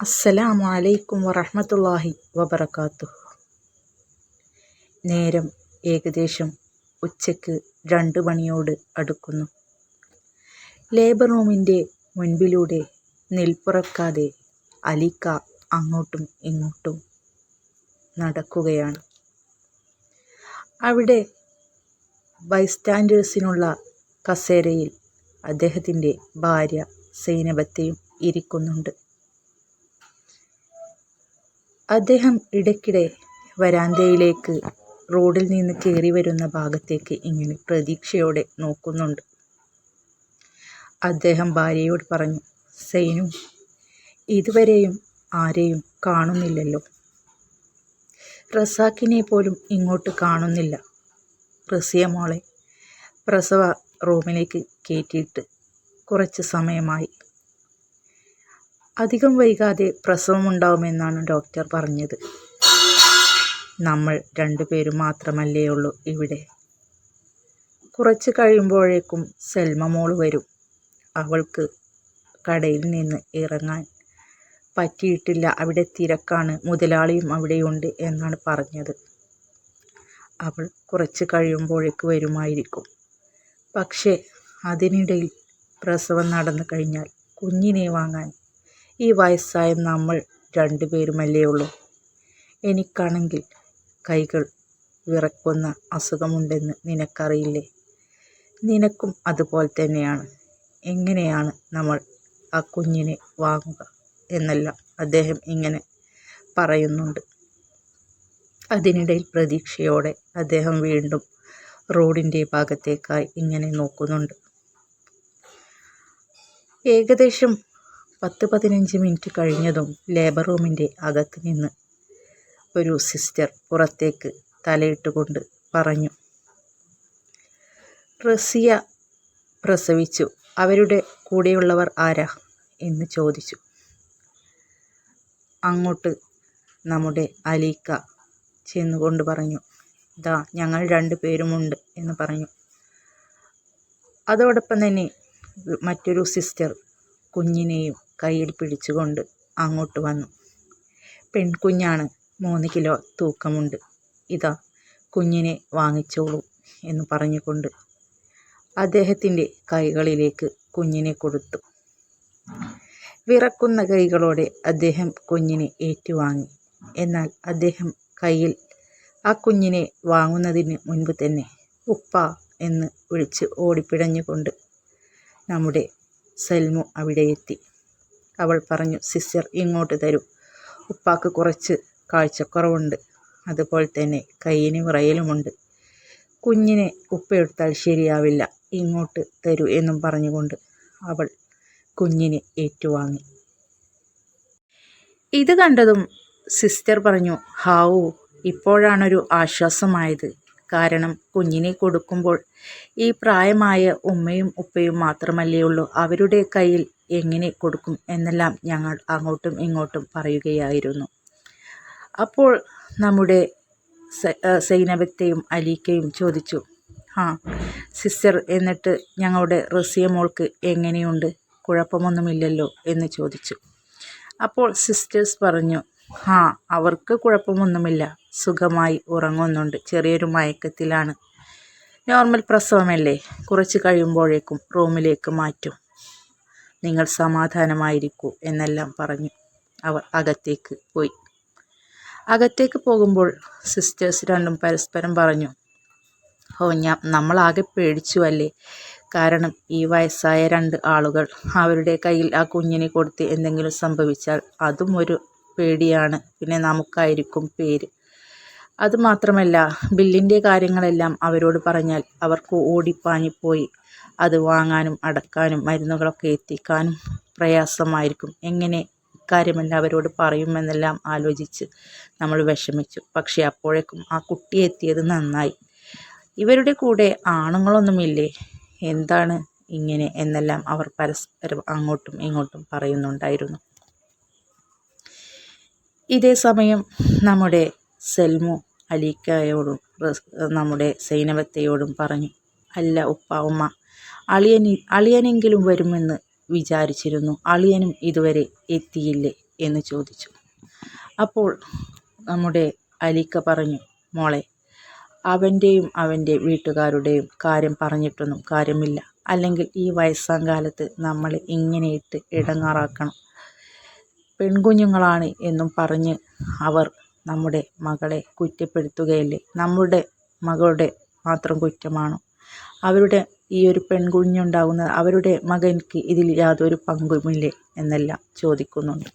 അസ്സലാമു അലൈക്കും വറഹ്മത്തുള്ളാഹി വബറകാതുഹു നേരം ഏകദേശം ഉച്ചയ്ക്ക് രണ്ട് മണിയോട് അടുക്കുന്നു. ലേബർ റൂമിന്റെ മുൻപിലൂടെ നിൽപ്പുറക്കാതെ അലിക്ക അങ്ങോട്ടും ഇങ്ങോട്ടും നടക്കുകയാണ്. അവിടെ ബൈസ്റ്റാൻഡേഴ്സിനുള്ള കസേരയിൽ അദ്ദേഹത്തിന്റെ ഭാര്യ സൈനബത്തെയും ഇരിക്കുന്നുണ്ട്. അദ്ദേഹം ഇടയ്ക്കിടെ വരാന്തയിലേക്ക് റോഡിൽ നിന്ന് കയറി വരുന്ന ഭാഗത്തേക്ക് ഇങ്ങനെ പ്രതീക്ഷയോടെ നോക്കുന്നുണ്ട്. അദ്ദേഹം ഭാര്യയോട് പറഞ്ഞു സൈനു ഇതുവരെയും ആരെയും കാണുന്നില്ലല്ലോ. റസാക്കിനെ പോലും ഇങ്ങോട്ട് കാണുന്നില്ല. റസിയ മോളെ പ്രസവ റൂമിലേക്ക് കയറ്റിയിട്ട് കുറച്ച് സമയമായി. അധികം വൈകാതെ പ്രസവമുണ്ടാവുമെന്നാണ് ഡോക്ടർ പറഞ്ഞത്. നമ്മൾ രണ്ടുപേരും മാത്രമല്ലേ ഉള്ളൂ ഇവിടെ. കുറച്ച് കഴിയുമ്പോഴേക്കും സെൽമ മോൾ വരും. അവൾക്ക് കടയിൽ നിന്ന് ഇറങ്ങാൻ പറ്റിയിട്ടില്ല. അവിടെ തിരക്കാണ്. മുതലാളിയും അവിടെയുണ്ട് എന്നാണ് പറഞ്ഞത്. അവൾ കുറച്ച് കഴിയുമ്പോഴേക്ക് വരുമായിരിക്കും. പക്ഷേ അതിനിടയിൽ പ്രസവം നടന്നു കഴിഞ്ഞാൽ കുഞ്ഞിനെ വാങ്ങാൻ ഈ വയസ്സായ നമ്മൾ രണ്ടുപേരുമല്ലേ ഉള്ളൂ. എനിക്കാണെങ്കിൽ കൈകൾ വിറക്കുന്ന അസുഖമുണ്ടെന്ന് നിനക്കറിയില്ലേ? നിനക്കും അതുപോലെ തന്നെയാണ്. എങ്ങനെയാണ് നമ്മൾ ആ കുഞ്ഞിനെ വാങ്ങുക എന്നല്ല അദ്ദേഹം ഇങ്ങനെ പറയുന്നുണ്ട്. അതിനിടയിൽ പ്രതീക്ഷയോടെ അദ്ദേഹം വീണ്ടും റോഡിന്റെ ഭാഗത്തേക്കായി ഇങ്ങനെ നോക്കുന്നുണ്ട്. ഏകദേശം പത്ത് പതിനഞ്ച് മിനിറ്റ് കഴിഞ്ഞതും ലേബർ റൂമിന്റെ അകത്ത് നിന്ന് ഒരു സിസ്റ്റർ പുറത്തേക്ക് തലയിട്ടുകൊണ്ട് പറഞ്ഞു. റസിയ പ്രസവിച്ചു. അവരുടെ കൂടെയുള്ളവർ ആരാ? എന്ന് ചോദിച്ചു. അങ്ങോട്ട് നമ്മുടെ അലീക്ക ചെന്നുകൊണ്ട് പറഞ്ഞു. ദാ ഞങ്ങൾ രണ്ടു പേരുമുണ്ട് എന്ന് പറഞ്ഞു. അതോടൊപ്പം തന്നെ മറ്റൊരു സിസ്റ്റർ കുഞ്ഞിനെയും കയ്യിൽ പിടിച്ചുകൊണ്ട് അങ്ങോട്ട് വന്നു. പെൺകുഞ്ഞാണ് മൂന്ന് കിലോ തൂക്കമുണ്ട്. ഇതാ കുഞ്ഞിനെ വാങ്ങിച്ചോളൂ എന്ന് പറഞ്ഞുകൊണ്ട് അദ്ദേഹത്തിന്റെ കൈകളിലേക്ക് കുഞ്ഞിനെ കൊടുത്തു. വിറക്കുന്ന കൈകളോടെ അദ്ദേഹം കുഞ്ഞിനെ ഏറ്റുവാങ്ങി. എന്നാൽ അദ്ദേഹം കയ്യിൽ ആ കുഞ്ഞിനെ വാങ്ങുന്നതിന് മുൻപ് തന്നെ ഉപ്പ എന്ന് വിളിച്ച് ഓടിപ്പിടഞ്ഞുകൊണ്ട് നമ്മുടെ സൽമു അവിടെ എത്തി അവൾ പറഞ്ഞു സിസ്റ്റർ ഇങ്ങോട്ട് തരൂ. ഉപ്പാക്ക് കുറച്ച് കാഴ്ചക്കുറവുണ്ട്. അതുപോലെ തന്നെ കയ്യിന് വിറയലുമുണ്ട്. കുഞ്ഞിനെ ഉപ്പയെടുത്താൽ ശരിയാവില്ല. ഇങ്ങോട്ട് തരൂ എന്നും പറഞ്ഞുകൊണ്ട് അവൾ കുഞ്ഞിനെ ഏറ്റുവാങ്ങി. ഇത് കണ്ടതും സിസ്റ്റർ പറഞ്ഞു ഹാവൂ ഇപ്പോഴാണൊരു ആശ്വാസമായത്. കാരണം കുഞ്ഞിനെ കൊടുക്കുമ്പോൾ ഈ പ്രായമായ ഉമ്മയും ഉപ്പയും മാത്രമല്ലേ ഉള്ളൂ അവരുടെ കയ്യിൽ എങ്ങനെ കൊടുക്കും എന്നെല്ലാം ഞങ്ങൾ അങ്ങോട്ടും ഇങ്ങോട്ടും പറയുകയായിരുന്നു. അപ്പോൾ നമ്മുടെ സൈനബത്തെയും അലീക്കയും ചോദിച്ചു ആ സിസ്റ്റർ എന്നിട്ട് ഞങ്ങളുടെ റസിയ മോൾക്ക് എങ്ങനെയുണ്ട്? കുഴപ്പമൊന്നുമില്ലല്ലോ? എന്ന് ചോദിച്ചു. അപ്പോൾ സിസ്റ്റേഴ്സ് പറഞ്ഞു ആ അവർക്ക് കുഴപ്പമൊന്നുമില്ല. സുഖമായി ഉറങ്ങുന്നുണ്ട്. ചെറിയൊരു മയക്കത്തിലാണ്. നോർമൽ പ്രസവമല്ലേ? കുറച്ച് കഴിയുമ്പോഴേക്കും റൂമിലേക്ക് മാറ്റും. നിങ്ങൾ സമാധാനമായിരിക്കൂ എന്നെല്ലാം പറഞ്ഞു. അവർ അകത്തേക്ക് പോയി. അകത്തേക്ക് പോകുമ്പോൾ സിസ്റ്റേഴ്സ് രണ്ടും പരസ്പരം പറഞ്ഞു ഓ ഞാൻ നമ്മളാകെ പേടിച്ചു അല്ലേ? കാരണം ഈ വയസ്സായ രണ്ട് ആളുകൾ അവരുടെ കയ്യിൽ ആ കുഞ്ഞിനെ കൊടുത്ത് എന്തെങ്കിലും സംഭവിച്ചാൽ അതും ഒരു പേടിയാണ്. പിന്നെ നമുക്കായിരിക്കും പേര്. അതുമാത്രമല്ല ബില്ലിന്റെ കാര്യങ്ങളെല്ലാം അവരോട് പറഞ്ഞാൽ അവർക്ക് ഓടിപ്പാഞ്ഞിപ്പോയി അത് വാങ്ങാനും അടക്കാനും മരുന്നുകളൊക്കെ എത്തിക്കാനും പ്രയാസമായിരിക്കും. എങ്ങനെ ഇക്കാര്യമെല്ലാം അവരോട് പറയുമെന്നെല്ലാം ആലോചിച്ച് നമ്മൾ വിഷമിച്ചു. പക്ഷേ അപ്പോഴേക്കും ആ കുട്ടി എത്തിയത് നന്നായി. ഇവരുടെ കൂടെ ആണുങ്ങളൊന്നുമില്ലേ? എന്താണ് ഇങ്ങനെ എന്നെല്ലാം അവർ പരസ്പരം അങ്ങോട്ടും ഇങ്ങോട്ടും പറയുന്നുണ്ടായിരുന്നു. ഇതേ സമയം നമ്മുടെ സെൽമു അലീക്കയോടും നമ്മുടെ സൈനവത്തയോടും പറഞ്ഞു അല്ല ഉപ്പ ഉമ്മ അളിയനി അളിയനെങ്കിലും വരുമെന്ന് വിചാരിച്ചിരുന്നു. അളിയനും ഇതുവരെ എത്തിയില്ലേ എന്ന് ചോദിച്ചു. അപ്പോൾ നമ്മുടെ അലിക്ക പറഞ്ഞു മോളെ അവന്റെയും അവന്റെ വീട്ടുകാരുടെയും കാര്യം പറഞ്ഞിട്ടൊന്നും കാര്യമില്ല. അല്ലെങ്കിൽ ഈ വയസ്സാം കാലത്ത് നമ്മൾ ഇങ്ങനെയിട്ട് ഇടങ്ങാറാക്കണം. പെൺകുഞ്ഞുങ്ങളാണ് എന്നും പറഞ്ഞ് അവർ നമ്മുടെ മകളെ കുറ്റപ്പെടുത്തുകയല്ലേ? നമ്മുടെ മകളുടെ മാത്രം കുറ്റമാണോ? അവരുടെ ഈ ഒരു പെൺകുഞ്ഞുണ്ടാകുന്നത് അവരുടെ മകൻക്ക് ഇതിൽ യാതൊരു പങ്കുമില്ലേ എന്നെല്ലാം ചോദിക്കുന്നുണ്ട്.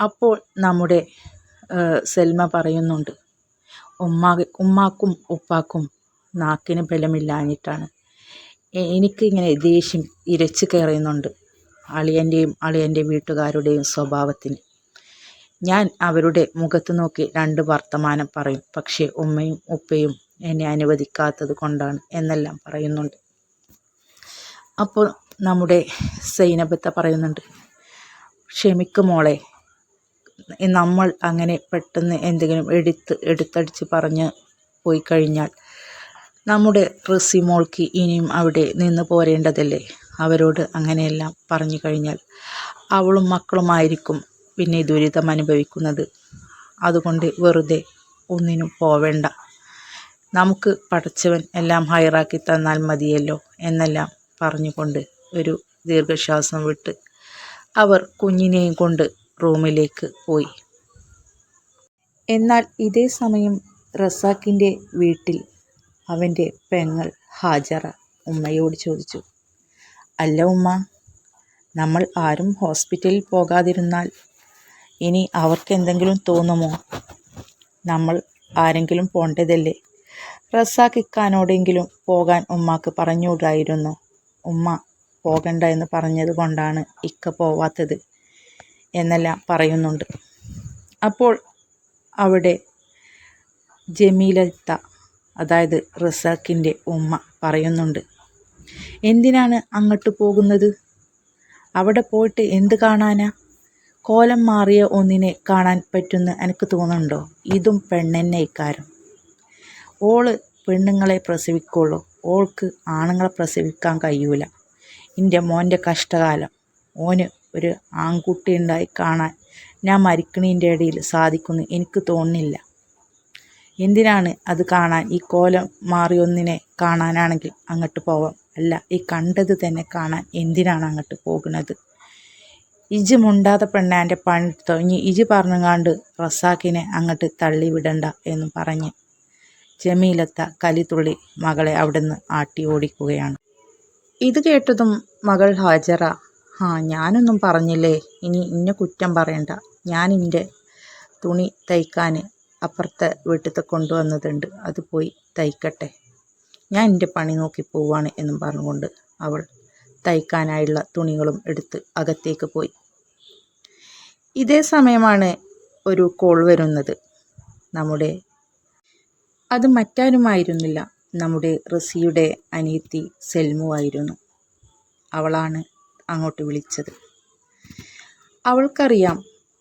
അപ്പോൾ നമ്മുടെ സെൽമ പറയുന്നുണ്ട് ഉമ്മാ ഉമ്മാക്കും ഉപ്പാക്കും നാക്കിന് ബലമില്ലാഞ്ഞിട്ടാണ്. എനിക്കിങ്ങനെ ദേഷ്യം ഇരച്ച് കയറുന്നുണ്ട് അളിയന്റെയും അളിയന്റെ വീട്ടുകാരുടെയും സ്വഭാവത്തിന്. ഞാൻ അവരുടെ മുഖത്ത് നോക്കി രണ്ട് വർത്തമാനം പറയും പക്ഷേ ഉമ്മയും ഉപ്പയും എന്നെ അനുവദിക്കാത്തത് കൊണ്ടാണ് എന്നെല്ലാം പറയുന്നുണ്ട്. അപ്പോൾ നമ്മുടെ സൈനബത്ത പറയുന്നുണ്ട് ക്ഷമിക്ക് മോളെ നമ്മൾ അങ്ങനെ പെട്ടെന്ന് എന്തെങ്കിലും എടുത്ത് എടുത്തടിച്ച് പറഞ്ഞ് പോയി കഴിഞ്ഞാൽ നമ്മുടെ റസിമോൾക്ക് ഇനിയും അവിടെ നിന്ന് പോരേണ്ടതല്ലേ? അവരോട് അങ്ങനെയെല്ലാം പറഞ്ഞു കഴിഞ്ഞാൽ അവളും മക്കളുമായിരിക്കും പിന്നെ ദുരിതം അനുഭവിക്കുന്നത് അതുകൊണ്ട് വെറുതെ ഒന്നിനും പോവേണ്ട. നമുക്ക് പഠിച്ചവൻ എല്ലാം ഹൈറാക്കി തന്നാൽ മതിയല്ലോ എന്നെല്ലാം പറഞ്ഞുകൊണ്ട് ഒരു ദീർഘശ്വാസം വിട്ട് അവർ കുഞ്ഞിനെയും കൊണ്ട് റൂമിലേക്ക് പോയി. എന്നാൽ ഇതേ സമയം റസാക്കിന്റെ വീട്ടിൽ അവന്റെ പെങ്ങൾ ഹാജറ ഉമ്മയോട് ചോദിച്ചു അല്ല ഉമ്മ നമ്മൾ ആരും ഹോസ്പിറ്റലിൽ പോകാതിരുന്നാൽ ഇനി അവർക്കെന്തെങ്കിലും തോന്നുമോ? നമ്മൾ ആരെങ്കിലും പോണ്ടതല്ലേ? റസാഖ് ഇക്കാനോടെങ്കിലും പോകാൻ ഉമ്മാക്ക് പറഞ്ഞുകൂടായിരുന്നു. ഉമ്മ പോകണ്ട എന്ന് പറഞ്ഞത് കൊണ്ടാണ് ഇക്ക പോവാത്തത് എന്നെല്ലാം പറയുന്നുണ്ട്. അപ്പോൾ അവിടെ ജമീലത്ത അതായത് റസാഖിന്റെ ഉമ്മ പറയുന്നുണ്ട് എന്തിനാണ് അങ്ങോട്ട് പോകുന്നത്? അവിടെ പോയിട്ട് എന്ത് കാണാനാ? കോലം മാറിയ ഒന്നിനെ കാണാൻ പറ്റുമെന്ന് എനിക്ക് തോന്നുന്നുണ്ടോ? ഇതും പെണ്ണെന്നെ ഇക്കാരം ഓൾ പെണ്ണുങ്ങളെ പ്രസവിക്കുള്ളൂ. ഓൾക്ക് ആണുങ്ങളെ പ്രസവിക്കാൻ കഴിയൂല. എന്റെ മോന്റെ കഷ്ടകാലം. ഓന് ഒരു ആൺകുട്ടി ഉണ്ടായി കാണാൻ ഞാൻ മരിക്കണീന്റെ ഇടയിൽ സാധിക്കുന്നു. എനിക്ക് തോന്നുന്നില്ല. എന്തിനാണ് അത് കാണാൻ? ഈ കോലം മാറിയൊന്നിനെ കാണാനാണെങ്കിൽ അങ്ങോട്ട് പോവാം. അല്ല ഈ കണ്ടത് തന്നെ കാണാൻ എന്തിനാണ് അങ്ങോട്ട് പോകുന്നത്? ഇജ് മുണ്ടാതെ പെണ്ണാന്റെ പണി തുടങ്ങി. ഇജ് പറഞ്ഞുങ്ങാണ്ട് റസാക്കിനെ അങ്ങോട്ട് തള്ളി വിടണ്ട എന്ന് പറഞ്ഞ് ജമീലത്ത കലിതുള്ളി മകളെ അവിടുന്ന് ആട്ടി ഓടിക്കുകയാണ്. ഇത് കേട്ടതും മകൾ ഹാജറ ആ ഞാനൊന്നും പറഞ്ഞില്ലേ? ഇനി ഇന്ന കുറ്റം പറയണ്ട. ഞാൻ എന്റെ തുണി തയ്ക്കാൻ അപ്പുറത്തെ വീട്ടിൽ കൊണ്ടുവന്നതുണ്ട്. അത് പോയി തയ്ക്കട്ടെ. ഞാൻ എന്റെ പണി നോക്കി പോവാണ് എന്നും പറഞ്ഞുകൊണ്ട് അവൾ തയ്ക്കാനായുള്ള തുണികളും എടുത്ത് അകത്തേക്ക് പോയി. ഇതേ സമയമാണ് ഒരു കോൾ വരുന്നത്. നമ്മുടെ അത് മറ്റാരുമായിരുന്നില്ല. നമ്മുടെ റസിയുടെ അനിയത്തി സെൽമു ആയിരുന്നു. അവളാണ് അങ്ങോട്ട് വിളിച്ചത്. അവൾക്കറിയാം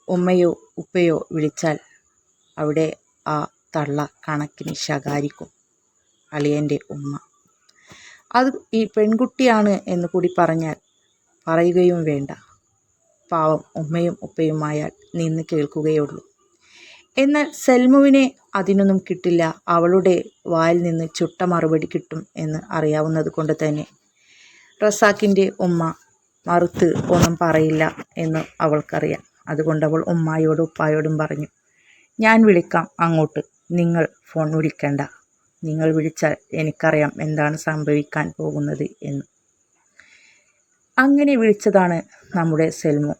ഉമ്മയോ ഉപ്പയോ വിളിച്ചാൽ അവിടെ ആ തള്ള കണക്കിന് ശകാരിക്കും അളിയന്റെ ഉമ്മ. അത് ഈ പെൺകുട്ടിയാണ് എന്ന് കൂടി പറഞ്ഞാൽ പറയുകയും വേണ്ട. പാവം ഉമ്മയും ഉപ്പയുമായാൽ നിന്ന് കേൾക്കുകയുള്ളൂ എന്നാൽ സെൽമുവിനെ അതിനൊന്നും കിട്ടില്ല. അവളുടെ വായിൽ നിന്ന് ചുട്ട മറുപടി കിട്ടും എന്ന് അറിയാവുന്നത് കൊണ്ട് തന്നെ. റസാക്കിന്റെ ഉമ്മ മറുത്ത് ഒന്നും പറയില്ല എന്ന് അവൾക്കറിയാം. അതുകൊണ്ട് അവൾ ഉമ്മായോടും ഉപ്പായോടും പറഞ്ഞു ഞാൻ വിളിക്കാം അങ്ങോട്ട്. നിങ്ങൾ ഫോൺ വിളിക്കണ്ട. നിങ്ങൾ വിളിച്ചാൽ എനിക്കറിയാം എന്താണ് സംഭവിക്കാൻ പോകുന്നത് എന്ന്. അങ്ങനെ വിളിച്ചതാണ് നമ്മുടെ സെൽമു.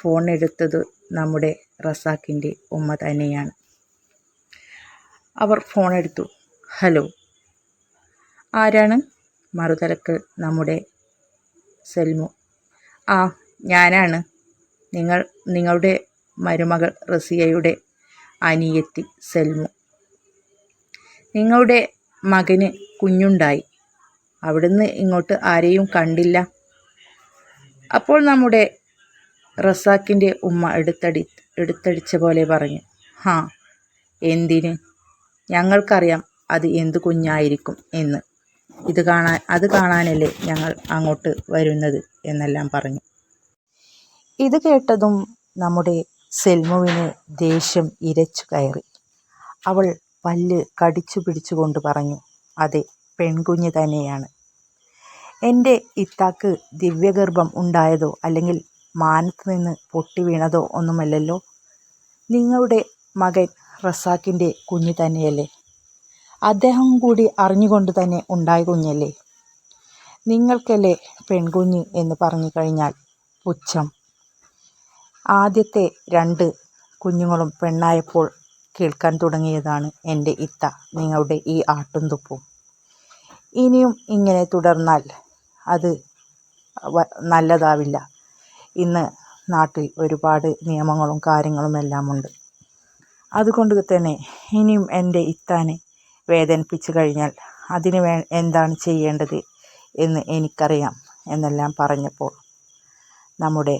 ഫോൺ എടുത്തത് നമ്മുടെ റസാക്കിന്റെ ഉമ്മ തന്നെയാണ്. അവർ ഫോണെടുത്തു ഹലോ ആരാണ്? മറുതലക്ക് നമ്മുടെ സെൽമു. ആ ഞാനാണ്. നിങ്ങൾ നിങ്ങളുടെ മരുമകൾ റസിയയുടെ അനിയത്തി സെൽമു. നിങ്ങളുടെ മകന് കുഞ്ഞുണ്ടായി. അവിടുന്ന് ഇങ്ങോട്ട് ആരെയും കണ്ടില്ല. അപ്പോൾ നമ്മുടെ റസാക്കിന്റെ ഉമ്മ എടുത്തടി എടുത്തടിച്ച പോലെ പറഞ്ഞു ഹാ എന്തിന് ഞങ്ങൾക്കറിയാം അത് എന്തു കുഞ്ഞായിരിക്കും എന്ന് ഇത് കാണാൻ അത് കാണാനല്ലേ ഞങ്ങൾ അങ്ങോട്ട് വരുന്നത് എന്നെല്ലാം പറഞ്ഞു ഇത് കേട്ടതും നമ്മുടെ സെൽമുവിന് ദേഷ്യം ഇരച്ചു കയറി. അവൾ പല്ല് കടിച്ചു പിടിച്ചുകൊണ്ട് പറഞ്ഞു അതെ പെൺകുഞ്ഞ് തന്നെയാണ്. എന്റെ ഇത്താക്ക് ദിവ്യഗർഭം ഉണ്ടായതോ അല്ലെങ്കിൽ മാനത്ത് നിന്ന് പൊട്ടി വീണതോ ഒന്നുമല്ലല്ലോ. നിങ്ങളുടെ മകൻ റസാക്കിന്റെ കുഞ്ഞ് തന്നെയല്ലേ. അദ്ദേഹം കൂടി അറിഞ്ഞുകൊണ്ട് തന്നെ ഉണ്ടായ കുഞ്ഞല്ലേ. നിങ്ങൾക്കല്ലേ പെൺകുഞ്ഞ് എന്ന് പറഞ്ഞു കഴിഞ്ഞാൽ പുച്ഛം. ആദ്യത്തെ രണ്ട് കുഞ്ഞുങ്ങളും പെണ്ണായപ്പോൾ കേൾക്കാൻ തുടങ്ങിയതാണ് എന്റെ ഇത്ത നിങ്ങളുടെ ഈ ആട്ടും തുപ്പും. ഇനിയും ഇങ്ങനെ തുടർന്നാൽ അത് നല്ലതാവില്ല. ഇന്ന് നാട്ടിൽ ഒരുപാട് നിയമങ്ങളും കാര്യങ്ങളും എല്ലാമുണ്ട് അതുകൊണ്ട് തന്നെ ഇനിയും എന്റെ ഇത്താനെ വേദനിപ്പിച്ചു കഴിഞ്ഞാൽ അതിന് വേ എന്താണ് ചെയ്യേണ്ടത് എന്ന് എനിക്കറിയാം എന്നെല്ലാം പറഞ്ഞപ്പോൾ നമ്മുടെ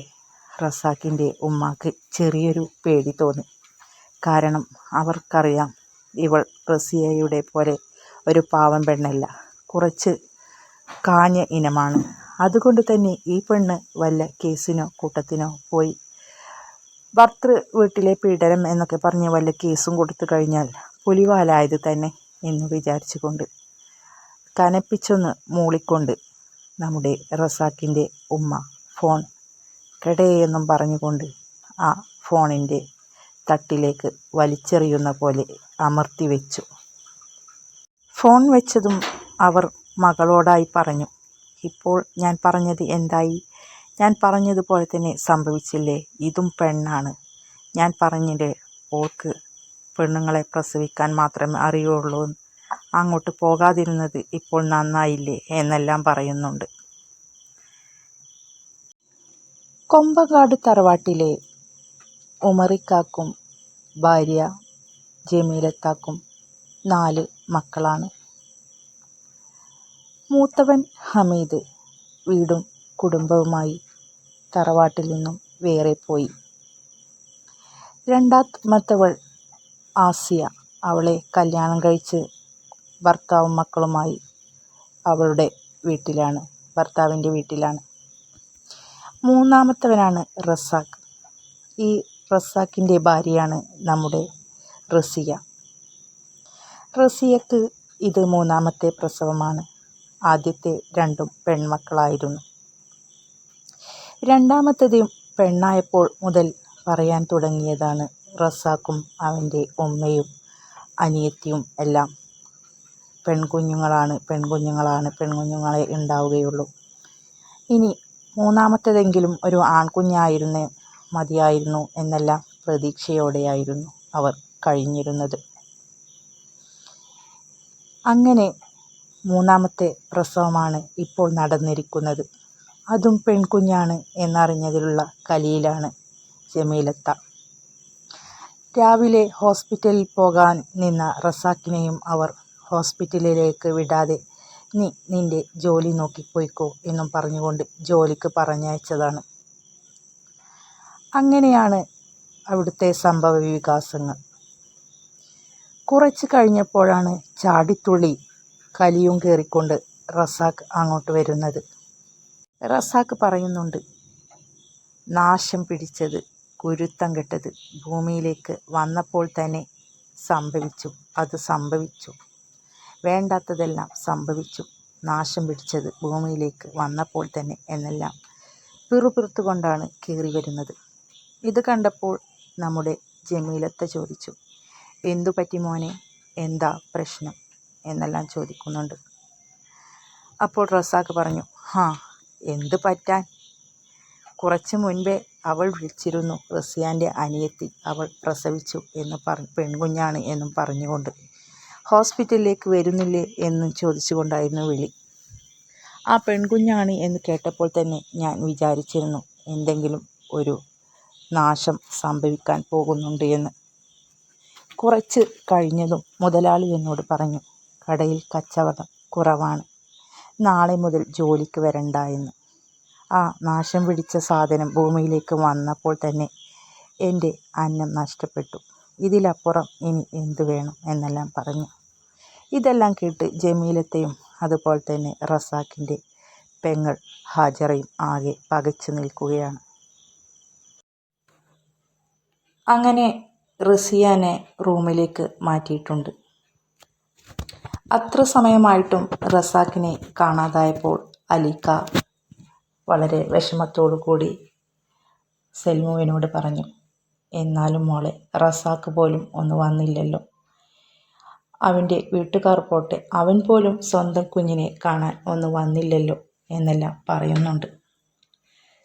റസാക്കിന്റെ ഉമ്മാക്ക് ചെറിയൊരു പേടി തോന്നി. കാരണം അവർക്കറിയാം ഇവൾ റസിയയുടെ പോലെ ഒരു പാവം പെണ്ണല്ല. കുറച്ച് കാഞ്ഞ ഇനമാണ്. അതുകൊണ്ട് തന്നെ ഈ പെണ്ണ് വല്ല കേസിനോ കൂട്ടത്തിനോ പോയി ഭർത്തൃ വീട്ടിലെ പീഡനം എന്നൊക്കെ പറഞ്ഞ് വല്ല കേസും കൊടുത്തു കഴിഞ്ഞാൽ പുലിവാലായത് തന്നെ എന്ന് വിചാരിച്ചുകൊണ്ട് കനപ്പിച്ചൊന്ന് മൂളിക്കൊണ്ട് നമ്മുടെ റസാക്കിന്റെ ഉമ്മ ഫോൺ കെടേയെന്നും പറഞ്ഞുകൊണ്ട് ആ ഫോണിന്റെ തട്ടിലേക്ക് വലിച്ചെറിയുന്ന പോലെ അമർത്തി വെച്ചു. ഫോൺ വെച്ചതും അവർ മകളോടായി പറഞ്ഞു ഇപ്പോൾ ഞാൻ പറഞ്ഞത് എന്തായി. ഞാൻ പറഞ്ഞതുപോലെ തന്നെ സംഭവിച്ചില്ലേ. ഇതും പെണ്ണാണ്. ഞാൻ പറഞ്ഞില്ലേ ഓൾക്ക് പെണ്ണുങ്ങളെ പ്രസവിക്കാൻ മാത്രമേ അറിയുള്ളൂ. അങ്ങോട്ട് പോകാതിരുന്നത് ഇപ്പോൾ നന്നായില്ലേ എന്നെല്ലാം പറയുന്നുണ്ട്. കൊമ്പങ്കാട് തറവാട്ടിലെ ഉമറിക്കാക്കും ഭാര്യ ജമീലത്താക്കും നാല് മക്കളാണ്. മൂത്തവൻ ഹമീദ് വീടും കുടുംബവുമായി തറവാട്ടിൽ നിന്നും വേറെ പോയി. രണ്ടാമത്തവൾ ആസിയ അവളെ കല്യാണം കഴിച്ച് ഭർത്താവും മക്കളുമായി അവളുടെ വീട്ടിലാണ് ഭർത്താവിന്റെ വീട്ടിലാണ്. മൂന്നാമത്തവനാണ് റസാഖ്. ഈ റസാഖിന്റെ ഭാര്യയാണ് നമ്മുടെ റസിയ. റസിയക്ക് ഇത് മൂന്നാമത്തെ പ്രസവമാണ്. ആദ്യത്തെ രണ്ടും പെൺമക്കളായിരുന്നു. രണ്ടാമത്തേതും പെണ്ണായപ്പോൾ മുതൽ പറയാൻ തുടങ്ങിയതാണ് റസാക്കും അവന്റെ ഉമ്മയും അനിയത്തിയും എല്ലാം പെൺകുഞ്ഞുങ്ങളാണ് പെൺകുഞ്ഞുങ്ങളാണ് പെൺകുഞ്ഞുങ്ങളെ ഉണ്ടാവുകയുള്ളൂ. ഇനി മൂന്നാമത്തേതെങ്കിലും ഒരു ആൺകുഞ്ഞായിരുന്നേ മതിയായിരുന്നു എന്നെല്ലാം പ്രതീക്ഷയോടെയായിരുന്നു അവർ കഴിഞ്ഞിരുന്നത്. അങ്ങനെ മൂന്നാമത്തെ പ്രസവമാണ് ഇപ്പോൾ നടന്നിരിക്കുന്നത്. അതും പെൺകുഞ്ഞാണ് എന്നറിഞ്ഞതിലുള്ള കലിയിലാണ് ജമീലത്ത. രാവിലെ ഹോസ്പിറ്റലിൽ പോകാൻ നിന്ന റസാക്കിനെയും അവർ ഹോസ്പിറ്റലിലേക്ക് വിടാതെ നീ നിന്റെ ജോലി നോക്കിപ്പോയിക്കോ പൊയ്ക്കോ എന്നും പറഞ്ഞുകൊണ്ട് ജോലിക്ക് പറഞ്ഞയച്ചതാണ്. അങ്ങനെയാണ് അവിടുത്തെ സംഭവ വികാസങ്ങൾ കുറച്ച് കഴിഞ്ഞപ്പോഴാണ് ചാടിത്തുള്ളി കലിയും കയറിക്കൊണ്ട് റസാഖ് അങ്ങോട്ട് വരുന്നത്. റസാഖ് പറയുന്നുണ്ട് നാശം പിടിച്ചത് കുരുത്തം കെട്ടത് ഭൂമിയിലേക്ക് വന്നപ്പോൾ തന്നെ സംഭവിച്ചു അത് സംഭവിച്ചു. വേണ്ടാത്തതെല്ലാം സംഭവിച്ചു. നാശം പിടിച്ചത് ഭൂമിയിലേക്ക് വന്നപ്പോൾ തന്നെ എന്നെല്ലാം പിറുപിറുത്തുകൊണ്ടാണ് കയറി വരുന്നത്. ഇത് കണ്ടപ്പോൾ നമ്മുടെ ജമീലത്ത ചോദിച്ചു എന്തു പറ്റി മോനെ എന്താ പ്രശ്നം എന്നെല്ലാം ചോദിക്കുന്നുണ്ട്. അപ്പോൾ റസാഖ് പറഞ്ഞു ഹാ എന്ത് പറ്റാൻ. കുറച്ച് മുൻപേ അവൾ വിളിച്ചിരുന്നു റസിയാന്റെ അനിയത്തി അവൾ പ്രസവിച്ചു എന്ന് പറ പെൺകുഞ്ഞാണ് എന്നും പറഞ്ഞുകൊണ്ട്. ഹോസ്പിറ്റലിലേക്ക് വരുന്നില്ലേ എന്നും ചോദിച്ചുകൊണ്ടായിരുന്നു വിളി. ആ പെൺകുഞ്ഞാണ് എന്ന് കേട്ടപ്പോൾ തന്നെ ഞാൻ വിചാരിച്ചിരുന്നു എന്തെങ്കിലും ഒരു നാശം സംഭവിക്കാൻ പോകുന്നുണ്ട് എന്ന്. കുറച്ച് കഴിഞ്ഞതും മുതലാളി എന്നോട് പറഞ്ഞു കടയിൽ കച്ചവടം കുറവാണ്. നാളെ മുതൽ ജോലിക്ക് വരണ്ട എന്ന്. ആ നാശം പിടിച്ച സാധനം ഭൂമിയിലേക്ക് വന്നപ്പോൾ തന്നെ എന്റെ അന്നം നഷ്ടപ്പെട്ടു. ഇതിലപ്പുറം ഇനി എന്ത് വേണം എന്നെല്ലാം പറഞ്ഞു. ഇതെല്ലാം കേട്ട് ജമീലത്തെയും അതുപോലെ തന്നെ റസാക്കിന്റെ പെങ്ങൾ ഹാജറയും ആകെ പകച്ചു നിൽക്കുകയാണ്. അങ്ങനെ റസിയാനെ റൂമിലേക്ക് മാറ്റിയിട്ടുണ്ട് അത്ര സമയമായിട്ടും റസാക്കിനെ കാണാതായപ്പോൾ അലിക്ക വളരെ വിഷമത്തോടു കൂടി സെൽമുവിനോട് പറഞ്ഞു എന്നാലും മോളെ റസാക്ക് പോലും ഒന്ന് വന്നില്ലല്ലോ. അവന്റെ വീട്ടുകാർ പോട്ടെ അവൻ പോലും സ്വന്തം കുഞ്ഞിനെ കാണാൻ ഒന്ന് വന്നില്ലല്ലോ എന്നെല്ലാം പറയുന്നുണ്ട്.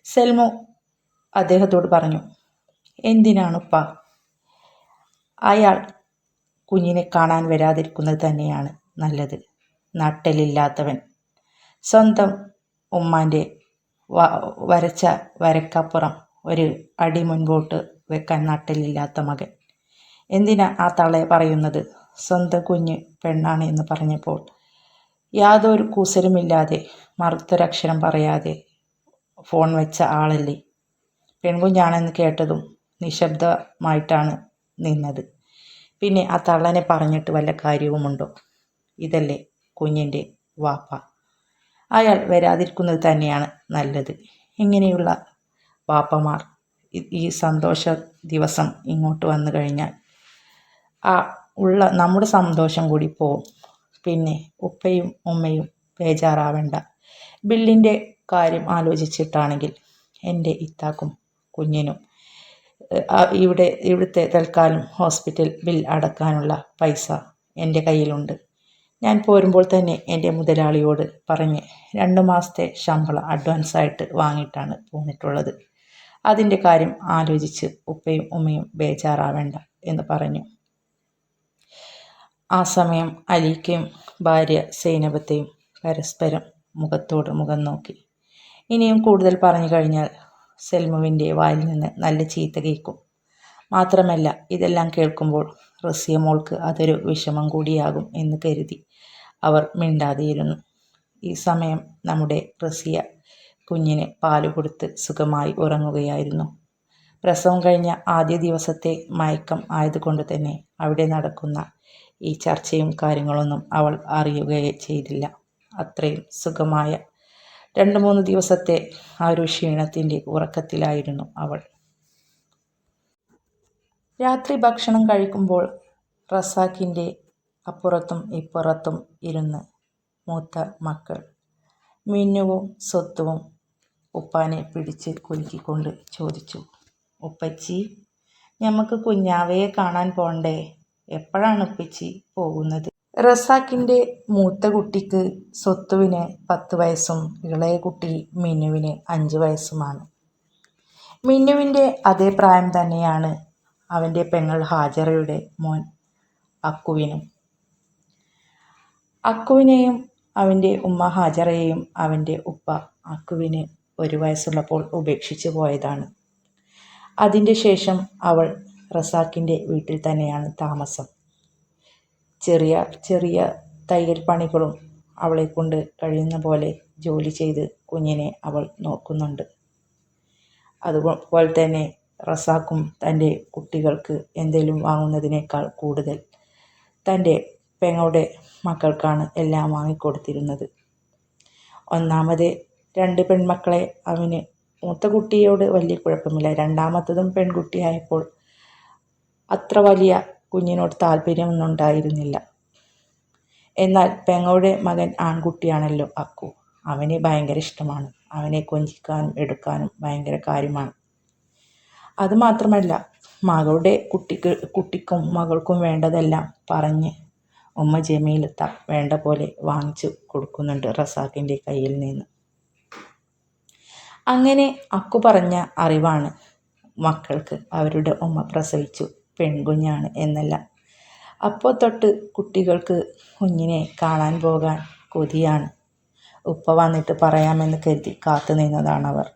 സെൽമു അദ്ദേഹത്തോട് പറഞ്ഞു എന്തിനാണുപ്പ അയാൾ കുഞ്ഞിനെ കാണാൻ വരാതിരിക്കുന്നത് തന്നെയാണ്. നല്ലത്. നട്ടലില്ലാത്തവൻ. സ്വന്തം ഉമ്മാന്റെ വരച്ച വരക്കപ്പുറം ഒരു അടി മുൻപോട്ട് വെക്കാൻ നട്ടലില്ലാത്ത മകൻ. എന്തിനാ ആ തളയെ പറയുന്നത്? സ്വന്തം കുഞ്ഞ് പെണ്ണാണ് എന്ന് പറഞ്ഞപ്പോൾ യാതൊരു കൂസലുമില്ലാതെ മറുത്തൊരക്ഷരം പറയാതെ ഫോൺ വെച്ച ആളല്ലേ? പെൺകുഞ്ഞാണെന്ന് കേട്ടതും നിശബ്ദമായിട്ടാണ് നിന്നത്. പിന്നെ ആ തള്ളനെ പറഞ്ഞിട്ട് വല്ല കാര്യവുമുണ്ടോ? ഇതല്ലേ കുഞ്ഞിന്റെ വാപ്പ. അയാൾ വരാതിരിക്കുന്നത് തന്നെയാണ് നല്ലത്. ഇങ്ങനെയുള്ള വാപ്പമാർ ഈ സന്തോഷ ദിവസം ഇങ്ങോട്ട് വന്നു കഴിഞ്ഞാൽ ആ ഉള്ള നമ്മുടെ സന്തോഷം കൂടി പോവും. പിന്നെ ഉപ്പയും ഉമ്മയും ബേജാറാവേണ്ട. ബില്ലിന്റെ കാര്യം ആലോചിച്ചിട്ടാണെങ്കിൽ എന്റെ ഇത്താക്കും കുഞ്ഞിനും ഇവിടെ ഇവിടുത്തെ തൽക്കാലം ഹോസ്പിറ്റൽ ബിൽ അടക്കാനുള്ള പൈസ എന്റെ കയ്യിലുണ്ട്. ഞാൻ പോരുമ്പോൾ തന്നെ എന്റെ മുതലാളിയോട് പറഞ്ഞ് രണ്ട് മാസത്തെ ശമ്പളം അഡ്വാൻസായിട്ട് വാങ്ങിയിട്ടാണ് പോന്നിട്ടുള്ളത്. അതിന്റെ കാര്യം ആലോചിച്ച് ഉപ്പയും ഉമ്മയും ബേജാറാവേണ്ട എന്ന് പറഞ്ഞു. ആ സമയം അലീക്കയും ഭാര്യ സൈനബത്തെയും പരസ്പരം മുഖത്തോട് മുഖം നോക്കി. ഇനിയും കൂടുതൽ പറഞ്ഞു കഴിഞ്ഞാൽ സെൽമുവിന്റെ വായിൽ നിന്ന് നല്ല ചീത്ത കേൾക്കും. മാത്രമല്ല ഇതെല്ലാം കേൾക്കുമ്പോൾ റസിയ മോൾക്ക് അതൊരു വിഷമം കൂടിയാകും എന്ന് കരുതി. അവർ മിണ്ടാതെയിരുന്നു ഈ സമയം നമ്മുടെ റസിയ കുഞ്ഞിന് പാൽ കൊടുത്ത് സുഖമായി ഉറങ്ങുകയായിരുന്നു. പ്രസവം കഴിഞ്ഞ ആദ്യ ദിവസത്തെ മയക്കം ആയതുകൊണ്ട് തന്നെ അവിടെ നടക്കുന്ന ഈ ചർച്ചയും കാര്യങ്ങളൊന്നും അവൾ അറിയുകയേ ചെയ്തില്ല. അത്രയും സുഖമായ രണ്ട് മൂന്ന് ദിവസത്തെ ആ ഒരു ക്ഷീണത്തിന്റെ ഉറക്കത്തിലായിരുന്നു അവൾ. രാത്രി ഭക്ഷണം കഴിക്കുമ്പോൾ റസാക്കിന്റെ അപ്പുറത്തും ഇപ്പുറത്തും ഇരുന്ന് മൂത്ത മക്കൾ മിന്നുവും സ്വത്തുവും ഉപ്പാനെ പിടിച്ച് കുലുക്കിക്കൊണ്ട് ചോദിച്ചു ഉപ്പച്ചി ഞമ്മക്ക് കുഞ്ഞാവയെ കാണാൻ പോണ്ടേ? എപ്പോഴാണ് ഉപ്പച്ചി പോകുന്നത്? റസാക്കിന്റെ മൂത്ത കുട്ടിക്ക് സ്വത്തുവിന് പത്ത് വയസ്സും ഇളയ കുട്ടി മിന്നുവിന് അഞ്ച് വയസ്സുമാണ്. മിന്നുവിന്റെ അതേ പ്രായം തന്നെയാണ് അവന്റെ പെങ്ങൾ ഹാജറയുടെ മോൻ അക്കുവിനും. അക്കുവിനെയും അവന്റെ ഉമ്മ ഹാജറയെയും അവന്റെ ഉപ്പ അക്കുവിന് ഒരു വയസ്സുള്ളപ്പോൾ ഉപേക്ഷിച്ച് പോയതാണ്. അതിന്റെ ശേഷം അവൾ റസാക്കിന്റെ വീട്ടിൽ തന്നെയാണ് താമസം. ചെറിയ ചെറിയ തയ്യൽ പണികളും അവളെ കൊണ്ട് കഴിയുന്ന പോലെ ജോലി ചെയ്ത് കുഞ്ഞിനെ അവൾ നോക്കുന്നുണ്ട്. അതുപോലെ തന്നെ റസാക്കും തന്റെ കുട്ടികൾക്ക് എന്തെങ്കിലും വാങ്ങുന്നതിനേക്കാൾ കൂടുതൽ തന്റെ പെങ്ങളുടെ മക്കൾക്കാണ് എല്ലാം വാങ്ങിക്കൊടുത്തിരുന്നത്. ഒന്നാമത് രണ്ട് പെൺമക്കളെ അവന് മൂത്ത കുട്ടിയോട് വലിയ കുഴപ്പമില്ല. രണ്ടാമത്തതും പെൺകുട്ടിയായപ്പോൾ അത്ര വലിയ കുഞ്ഞിനോട് താല്പര്യമൊന്നും ഉണ്ടായിരുന്നില്ല എന്നാൽ പെങ്ങളുടെ മകൻ ആൺകുട്ടിയാണല്ലോ അക്കു. അവനെ ഭയങ്കര ഇഷ്ടമാണ്. അവനെ കൊഞ്ചിക്കാനും എടുക്കാനും ഭയങ്കര കാര്യമാണ്. അതുമാത്രമല്ല മകളുടെ കുട്ടിക്ക് കുട്ടിക്കും മകൾക്കും വേണ്ടതെല്ലാം പറഞ്ഞ് ഉമ്മ ജമീലത്ത വേണ്ട പോലെ വാങ്ങിച്ചു കൊടുക്കുന്നുണ്ട് റസാഖിന്റെ കയ്യിൽ നിന്ന്. അങ്ങനെ അക്കു പറഞ്ഞ അറിവാണ് മക്കൾക്ക് അവരുടെ ഉമ്മ പ്രസവിച്ചു. പെൺകുഞ്ഞാണ് എന്നല്ല. അപ്പോൾ തൊട്ട് കുട്ടികൾക്ക് കുഞ്ഞിനെ കാണാൻ പോകാൻ കൊതിയാണ്. ഉപ്പ വന്നിട്ട് പറയാമെന്ന് കരുതി കാത്തു അവർ.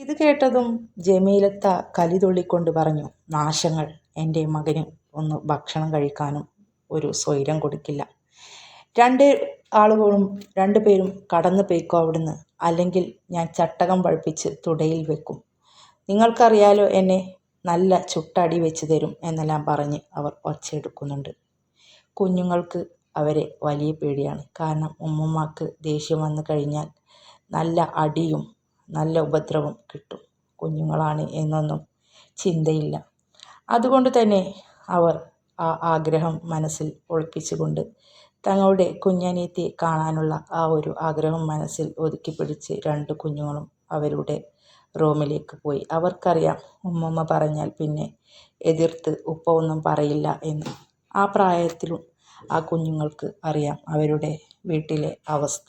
ഇത് കേട്ടതും ജമീലത്ത കലി തുള്ളിക്കൊണ്ട് പറഞ്ഞു നാശങ്ങൾ എന്റെ മകന് ഒന്ന് ഭക്ഷണം കഴിക്കാനും ഒരു സ്വൈരം കൊടുക്കില്ല. രണ്ട് ആളുകളും രണ്ടു പേരും കടന്നു പോയിക്കോ അവിടുന്ന്. അല്ലെങ്കിൽ ഞാൻ ചട്ടകം പഴുപ്പിച്ച് തുടയിൽ വെക്കും. നിങ്ങൾക്കറിയാലോ എന്നെ നല്ല ചുട്ടടി വെച്ച് തരും എന്നെല്ലാം പറഞ്ഞ് അവർ ഒച്ചയെടുക്കുന്നുണ്ട്. കുഞ്ഞുങ്ങൾക്ക് അവരെ വലിയ പേടിയാണ്. കാരണം ഉമ്മമാക്ക് ദേഷ്യം വന്നു കഴിഞ്ഞാൽ നല്ല അടിയും നല്ല ഉപദ്രവം കിട്ടും. കുഞ്ഞുങ്ങളാണ് എന്നൊന്നും ചിന്തയില്ല. അതുകൊണ്ട് തന്നെ അവർ ആ ആഗ്രഹം മനസ്സിൽ ഒളിപ്പിച്ചുകൊണ്ട് തങ്ങളുടെ കുഞ്ഞനിയത്തിയെ കാണാനുള്ള ആ ഒരു ആഗ്രഹം മനസ്സിൽ ഒതുക്കിപ്പിടിച്ച് രണ്ട് കുഞ്ഞുങ്ങളും അവരുടെ റൂമിലേക്ക് പോയി. അവർക്കറിയാം ഉമ്മമ്മ പറഞ്ഞാൽ പിന്നെ എതിർത്ത് ഉപ്പ ഒന്നും പറയില്ല എന്ന്. ആ പ്രായത്തിലും ആ കുഞ്ഞുങ്ങൾക്ക് അറിയാം അവരുടെ വീട്ടിലെ അവസ്ഥ.